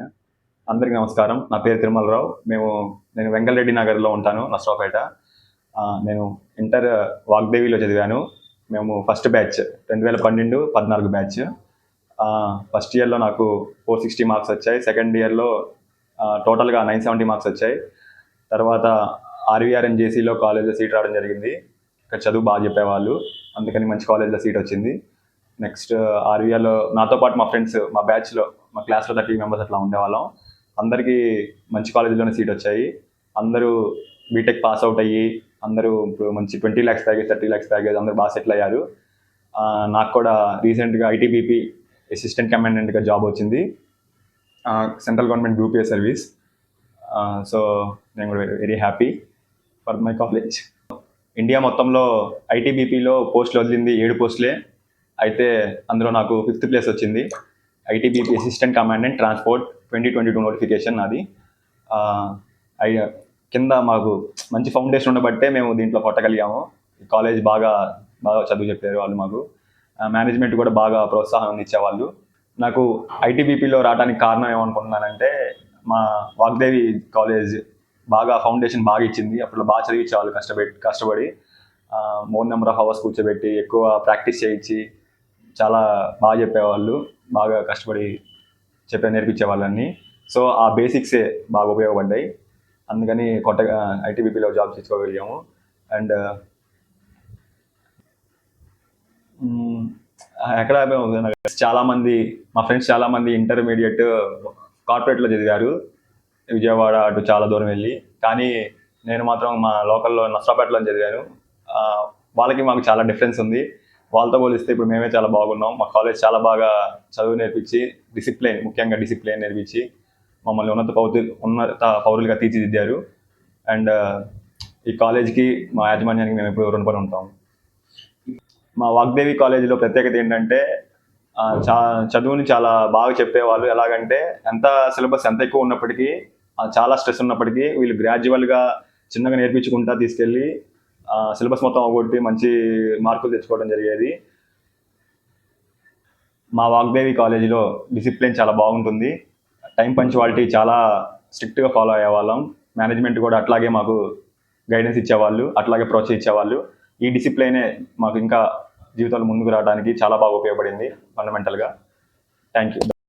అందరికీ నమస్కారం. నా పేరు తిరుమలరావు. మేము నేను వెంకలరెడ్డి నగర్లో ఉంటాను నష్టపేట నేను ఇంటర్ వాగ్దేవిలో చదివాను. మేము ఫస్ట్ బ్యాచ్ రెండు వేల పన్నెండు పద్నాలుగు బ్యాచ్. ఫస్ట్ ఇయర్లో నాకు ఫోర్ సిక్స్టీ మార్క్స్ వచ్చాయి. సెకండ్ ఇయర్లో టోటల్గా నైన్ సెవెంటీ మార్క్స్ వచ్చాయి. తర్వాత ఆర్వీఆర్ఎన్జేసీలో కాలేజ్లో సీట్ రావడం జరిగింది. ఇక్కడ చదువు బాగా చెప్పేవాళ్ళు. అందుకని మంచి కాలేజ్లో సీట్ వచ్చింది. నెక్స్ట్ ఆర్వీఆర్లో నాతో పాటు మా ఫ్రెండ్స్ మా బ్యాచ్లో మా క్లాస్లో థర్టీ మెంబర్స్ అట్లా ఉండేవాళ్ళం. అందరికీ మంచి కాలేజీలోనే సీట్ వచ్చాయి. అందరూ బీటెక్ పాస్ అవుట్ అయ్యి అందరూ ఇప్పుడు మంచి twenty lakhs package thirty lakhs package అందరూ బాగా సెటిల్ అయ్యారు. నాకు కూడా రీసెంట్గా ఐటీబీపీ అసిస్టెంట్ కమాండెంట్గా జాబ్ వచ్చింది. Central government group A service so నేను కూడా very happy for my college India మొత్తంలో ఐటీబీపీలో పోస్టులు వదిలింది ఏడు పోస్టులే అయితే అందులో నాకు ఫిఫ్త్ ప్లేస్ వచ్చింది. ITBP assistant commandant transport twenty twenty two notification అది కింద మాకు మంచి ఫౌండేషన్ ఉండబట్టే మేము దీంట్లో కొట్టగలిగాము. కాలేజ్ బాగా బాగా చదువు చెప్పారు వాళ్ళు మాకు. మేనేజ్మెంట్ కూడా బాగా ప్రోత్సాహం ఇచ్చేవాళ్ళు. నాకు ఐటీబీపీలో రావడానికి కారణం ఏమనుకుంటున్నానంటే మా వాగ్దేవి కాలేజ్ బాగా ఫౌండేషన్ బాగా ఇచ్చింది. అప్పుడు బాగా చదివించేవాళ్ళు కష్టపెట్టి కష్టపడి మోర్ నెంబర్ ఆఫ్ అవర్స్ కూర్చోబెట్టి ఎక్కువ ప్రాక్టీస్ చేయించి చాలా బాగా చెప్పేవాళ్ళు బాగా కష్టపడి చెప్పే నేర్పించే వాళ్ళని సో ఆ బేసిక్సే బాగా ఉపయోగపడ్డాయి. అందుకని కొత్తగా ఐటీబీపీలో జాబ్ తీసుకోగలిగాము అండ్ ఎక్కడ చాలామంది మా ఫ్రెండ్స్ చాలామంది ఇంటర్మీడియట్ కార్పొరేట్లో చదివారు. విజయవాడ అటు చాలా దూరం వెళ్ళి. కానీ నేను మాత్రం మా లోకల్లో నష్టపేటలో చదివాను. వాళ్ళకి మాకు చాలా డిఫరెన్స్ ఉంది. వాళ్ళతో పోలిస్తే ఇప్పుడు మేమే చాలా బాగున్నాం. మా కాలేజ్ చాలా బాగా చదువు నేర్పించి డిసిప్లిన్ ముఖ్యంగా డిసిప్లైన్ నేర్పించి మమ్మల్ని ఉన్నత పౌరు ఉన్నత పౌరులుగా తీర్చిదిద్దారు. అండ్ ఈ కాలేజ్కి మా యాజమాన్యానికి మేము ఎప్పుడు రుణపడి ఉంటాం. మా వాగ్దేవి కాలేజీలో ప్రత్యేకత ఏంటంటే చా చదువుని చాలా బాగా చెప్పేవాళ్ళు. ఎలాగంటే ఎంత సిలబస్ ఎంత ఎక్కువ ఉన్నప్పటికీ చాలా స్ట్రెస్ ఉన్నప్పటికీ వీళ్ళు గ్రాడ్యువల్గా చిన్నగా నేర్పించుకుంటా తీసుకెళ్ళి సిలబస్ మొత్తం అవగొట్టి మంచి మార్కులు తెచ్చుకోవడం జరిగేది. మా వాగ్దేవి కాలేజీలో డిసిప్లిన్ చాలా బాగుంటుంది. టైం పంచువాలిటీ చాలా స్ట్రిక్ట్గా ఫాలో అయ్యేవాళ్ళం. మేనేజ్మెంట్ కూడా అట్లాగే మాకు గైడెన్స్ ఇచ్చేవాళ్ళు అట్లాగే ప్రోత్సహించేవాళ్ళు ఈ డిసిప్లైనే మాకు ఇంకా జీవితంలో ముందుకు రావడానికి చాలా బాగా ఉపయోగపడింది ఫండమెంటల్గా. Thank you